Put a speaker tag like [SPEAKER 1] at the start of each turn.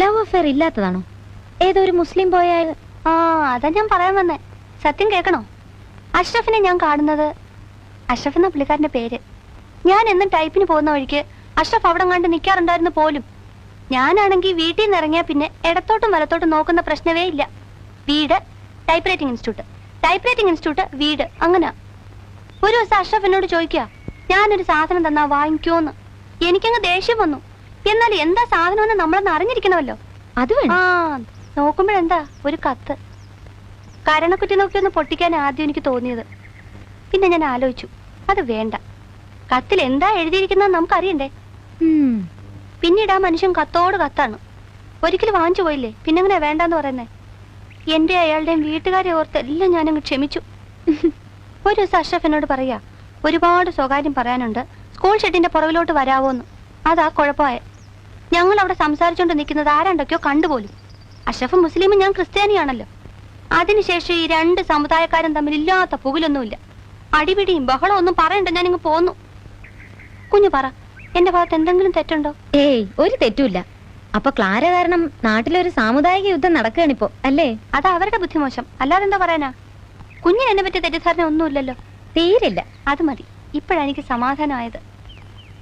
[SPEAKER 1] Love affair ഇല്ലാത്തതാണോ? ഏതോ ഒരു മുസ്ലിം boy
[SPEAKER 2] ആ അതാ ഞാൻ പറയാൻ വന്നേ. സത്യം കേൾക്കണോ? അഷ്റഫിനെ ഞാൻ കാണുന്നത് അഷ്റഫ് എന്ന പുള്ളിക്കാരന്റെ പേര്. ഞാൻ എന്നും ടൈപ്പിന് പോകുന്ന വഴിക്ക് അഷ്റഫ് അവിടെ കണ്ട് നിൽക്കാറുണ്ടായിരുന്നു പോലും. ഞാനാണെങ്കിൽ വീട്ടിൽ നിന്ന് ഇറങ്ങിയാൽ പിന്നെ ഇടത്തോട്ടും വലത്തോട്ടും നോക്കുന്ന പ്രശ്നമേ ഇല്ല. വീട് type writing institute type writing institute വീട് അങ്ങനെ. ഒരു ദിവസം അഷ്റഫ് എന്നോട് ചോദിക്കുക ഞാനൊരു സാധനം തന്നാ വാങ്ങിക്കോന്ന്? എനിക്കങ്ങ് ദേഷ്യം വന്നു. എന്നാൽ എന്താ സാധനമെന്ന് നമ്മളൊന്ന് അറിഞ്ഞിരിക്കണമല്ലോ.
[SPEAKER 1] അത്
[SPEAKER 2] ആ നോക്കുമ്പോഴെന്താ? ഒരു കത്ത്. കരണക്കുറ്റി നോക്കി ഒന്ന് പൊട്ടിക്കാൻ ആദ്യം എനിക്ക് തോന്നിയത്. പിന്നെ ഞാൻ ആലോചിച്ചു. അത് വേണ്ട. കത്തിൽ എന്താ എഴുതിയിരിക്കുന്നത് നമുക്കറിയണ്ടേ. പിന്നീട് ആ മനുഷ്യൻ കത്തോട് കത്താണ്. ഒരിക്കലും വാങ്ങിച്ചു പോയില്ലേ? പിന്നെ അങ്ങനെ വേണ്ടെന്ന് പറയുന്നേ? എന്റെ അയാളുടെയും വീട്ടുകാരെ ഓർത്ത് എല്ലാം ഞാനങ്ങ് ക്ഷമിച്ചു. ഒരു ദിവസം അഷ്റഫ് എന്നോട് പറയാ ഒരുപാട് സ്വകാര്യം പറയാനുണ്ട്. സ്കൂൾ ഷെഡിന്റെ പുറകിലോട്ട് വരാവോന്ന്. അതാ കുഴപ്പമായ. ഞങ്ങൾ അവിടെ സംസാരിച്ചുകൊണ്ട് നിൽക്കുന്നത് ആരാണ്ടൊക്കെയോ കണ്ടുപോലും അഷഫ് മുസ്ലിമും ഞാൻ ക്രിസ്ത്യാനിയാണല്ലോ. അതിനുശേഷം ഈ രണ്ട് സമുദായക്കാരും തമ്മിൽ ഇല്ലാത്ത പുകിലൊന്നുമില്ല. അടിപിടിയും ബഹളവും ഒന്നും പറയണ്ട ഞാൻ ഞാനിങ്ങ് പോന്നു. കുഞ്ഞു പറ എന്റെ ഭാഗത്ത് എന്തെങ്കിലും തെറ്റുണ്ടോ?
[SPEAKER 1] ഏയ് ഒരു തെറ്റുമില്ല. അപ്പൊ ക്ലാര കാരണം നാട്ടിലൊരു സാമുദായിക യുദ്ധം നടക്കുകയാണിപ്പോ അല്ലേ?
[SPEAKER 2] അത് അവരുടെ ബുദ്ധിമോശം അല്ലാതെ എന്താ പറയാനാ? കുഞ്ഞിനെന്നെ പറ്റിയ തെറ്റിദ്ധാരണ ഒന്നുമില്ലല്ലോ
[SPEAKER 1] തീരില്ല.
[SPEAKER 2] അത് മതി. ഇപ്പോഴെനിക്ക് സമാധാനമായത്.